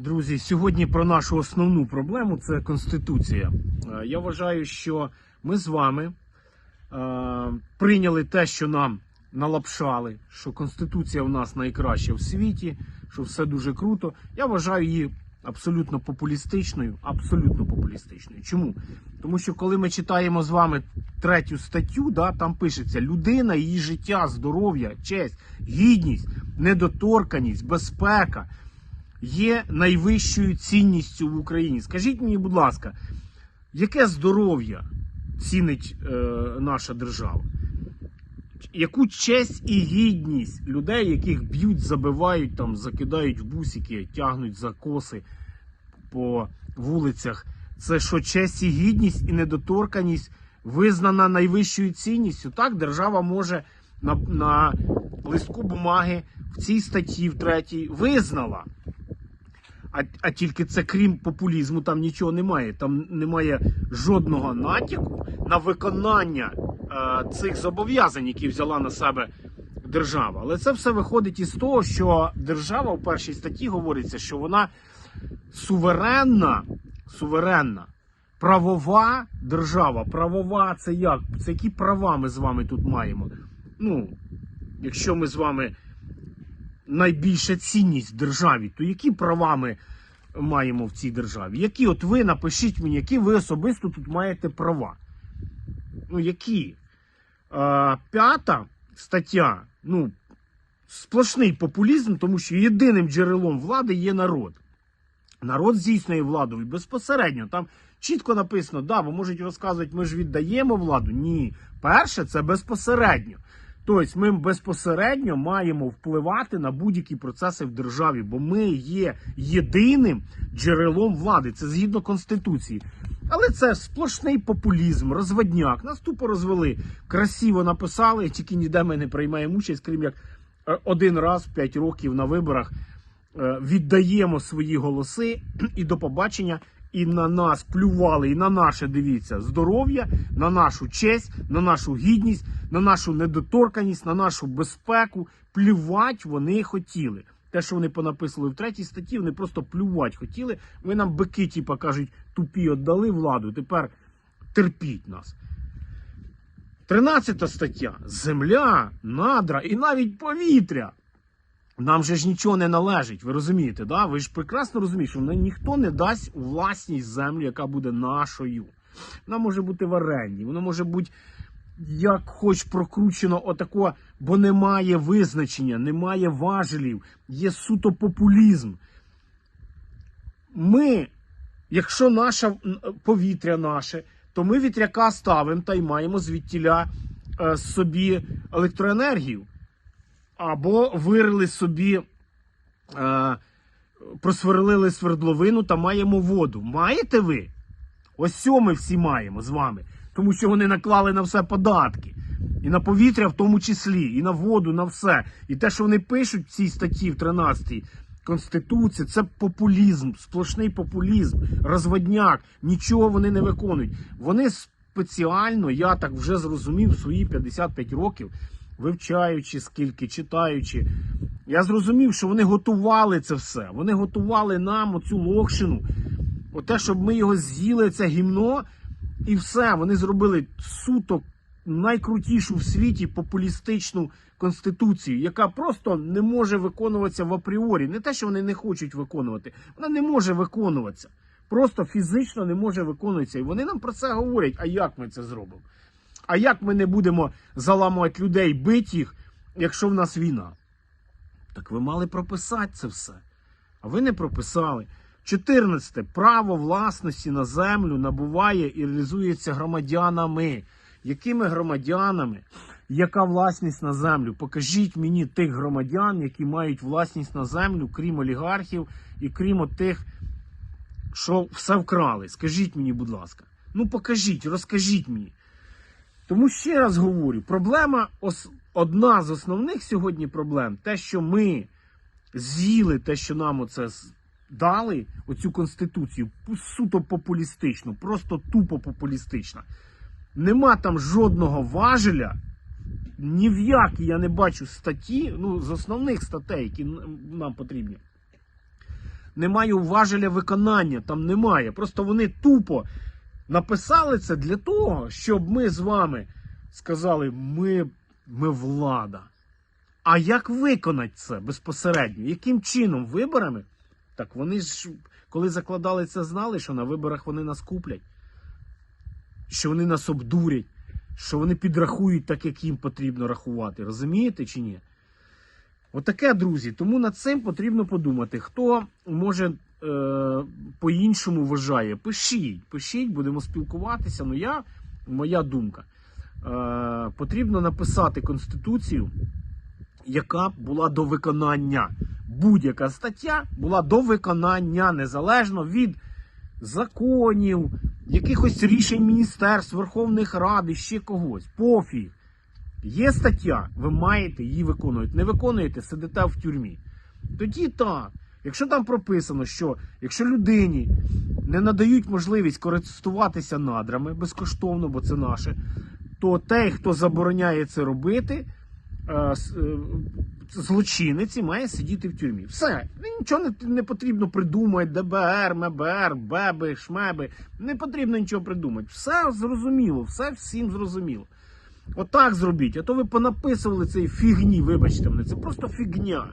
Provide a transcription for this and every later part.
Друзі, сьогодні про нашу основну проблему це Конституція. Е, Я вважаю, що ми з вами е, прийняли те, що нам налапшали, що Конституція в нас найкраща в світі, що все дуже круто. Я вважаю її абсолютно популістичною. Абсолютно популістичною. Чому? Тому що коли ми читаємо з вами третю статтю, да, там пишеться людина, її життя, здоров'я, честь, гідність, недоторканість, безпека є найвищою цінністю в Україні. Скажіть мені, будь ласка, яке здоров'я цінить е, наша держава? Яку честь і гідність людей, яких б'ють, забивають, там, закидають в бусики, тягнуть за коси по вулицях, це що честь і гідність і недоторканість визнана найвищою цінністю? Так, держава може на, на листку бумаги в цій статті, в третій, визнала. А, а тільки це крім популізму, там нічого немає. Там немає жодного натяку на виконання е, цих зобов'язань, які взяла на себе держава. Але це все виходить із того, що держава в першій статті говориться, що вона суверенна, суверенна, правова держава. Правова це як? Це які права ми з вами тут маємо? Ну, якщо ми з вами найбільша цінність в державі, то які права ми маємо в цій державі? Які от ви напишіть мені, які ви особисто тут маєте права? Ну, які? Е, п'ята стаття, ну, сплошний популізм, тому що єдиним джерелом влади є народ. Народ здійснює владу безпосередньо. Там чітко написано, да, бо можуть розказувати, ми ж віддаємо владу. Ні. Перше, це безпосередньо. Тобто ми безпосередньо маємо впливати на будь-які процеси в державі, бо ми є єдиним джерелом влади. Це згідно Конституції. Але це сплошний популізм, розводняк. Нас тупо розвели. Красиво написали, тільки ніде ми не приймаємо участь, крім як е, один раз в 5 років на виборах е, віддаємо свої голоси і до побачення. І на нас плювали, і на наше дивіться здоров'я, на нашу честь, на нашу гідність, на нашу недоторканість, на нашу безпеку. Плювати вони хотіли. Те, що вони понаписали в третій статті, вони просто плювати хотіли. Ви нам бики, типа, кажуть, тупі віддали владу. Тепер терпіть нас. 13 стаття. Земля, надра і навіть повітря. Нам же ж нічого не належить, ви розумієте, да? Ви ж прекрасно розумієте, що ніхто не дасть у власність землю, яка буде нашою. Вона може бути в оренді, вона може бути як хоч прокручено отако, бо немає визначення, немає важелів, є суто популізм. Ми, якщо наше повітря наше, то ми вітряка ставимо та й маємо звідтіля е, собі електроенергію або вирили собі, е, просверлили свердловину та маємо воду. Маєте ви? Ось цього ми всі маємо з вами. Тому що вони наклали на все податки. І на повітря в тому числі, і на воду, на все. І те, що вони пишуть в цій статті в 13 Конституції, це популізм, сплошний популізм, розводняк. Нічого вони не виконують. Вони спеціально, я так вже зрозумів, свої 55 років, вивчаючи скільки, читаючи, я зрозумів, що вони готували це все. Вони готували нам оцю локшину. Оте, щоб ми його з'їли, це гімно, і все. Вони зробили суто найкрутішу в світі популістичну конституцію, яка просто не може виконуватися в апріорі. Не те, що вони не хочуть виконувати, вона не може виконуватися. Просто фізично не може виконуватися. І вони нам про це говорять. А як ми це зробимо? А як ми не будемо заламувати людей, бити їх, якщо в нас війна? Так ви мали прописати це все. А ви не прописали. 14. Право власності на землю набуває і реалізується громадянами. Якими громадянами? Яка власність на землю? Покажіть мені тих громадян, які мають власність на землю, крім олігархів і крім тих, що все вкрали. Скажіть мені, будь ласка. Ну покажіть, розкажіть мені. Тому ще раз говорю: проблема одна з основних сьогодні проблем те, що ми з'їли те, що нам оце дали, оцю конституцію, суто популістичну, просто тупо популістична. Нема там жодного важеля, ні в які я не бачу статті, ну, з основних статей, які нам потрібні. немає важеля виконання, там немає. Просто вони тупо написали це для того, щоб ми з вами сказали, ми, ми влада. А як виконати це безпосередньо? Яким чином? Виборами? Так вони ж, коли закладали це, знали, що на виборах вони нас куплять, що вони нас обдурять, що вони підрахують так, як їм потрібно рахувати. Розумієте чи ні? Отаке, друзі. Тому над цим потрібно подумати. Хто може по-іншому вважає, пишіть, пишіть, будемо спілкуватися. Ну, я, моя думка. Е, потрібно написати конституцію, яка була до виконання. Будь-яка стаття була до виконання незалежно від законів, якихось рішень міністерств, Верховних Рад і ще когось. Пофіг. Є стаття, ви маєте її виконувати. Не виконуєте, сидите в тюрмі. Тоді так. Якщо там прописано, що якщо людині не надають можливість користуватися надрами безкоштовно, бо це наше, то той, хто забороняє це робити, е, е, злочинець і має сидіти в тюрмі. Все, нічого не, не потрібно придумати, ДБР, МБР, БЕБи, ШМЕБи. Не потрібно нічого придумати. Все зрозуміло, все всім зрозуміло. Отак зробіть, а то ви понаписували цієї фігні, вибачте мене, це просто фігня.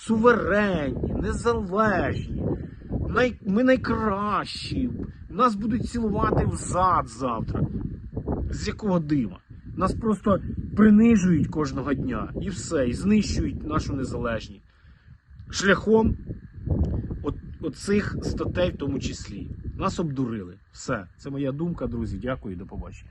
Суверенні, незалежні, най... ми найкращі. Нас будуть цілувати в зад завтра. З якого дива? Нас просто принижують кожного дня і все, і знищують нашу незалежність. Шляхом от, оцих статей в тому числі. Нас обдурили. Все. Це моя думка, друзі. Дякую і до побачення.